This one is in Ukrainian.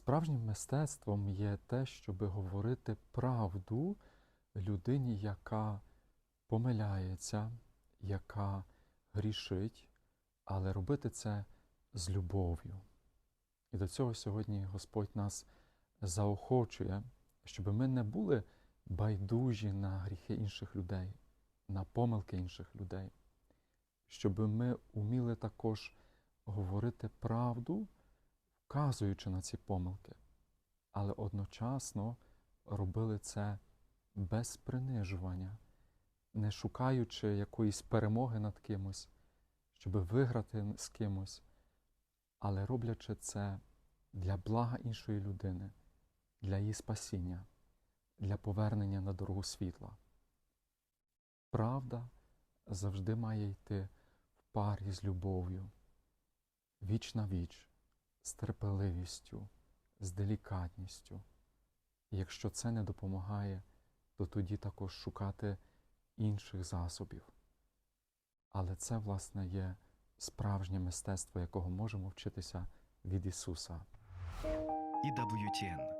Справжнім мистецтвом є те, щоб говорити правду людині, яка помиляється, яка грішить, але робити це з любов'ю. І до цього сьогодні Господь нас заохочує, щоб ми не були байдужі на гріхи інших людей, на помилки інших людей, щоб ми уміли також говорити правду, вказуючи на ці помилки, але одночасно робили це без принижування, не шукаючи якоїсь перемоги над кимось, щоб виграти з кимось, але роблячи це для блага іншої людини, для її спасіння, для повернення на дорогу світла. Правда завжди має йти в парі з любов'ю, віч на віч, з терпеливістю, з делікатністю. І якщо це не допомагає, то тоді також шукати інших засобів. Але це, власне, є справжнє мистецтво, якого можемо вчитися від Ісуса. EWTN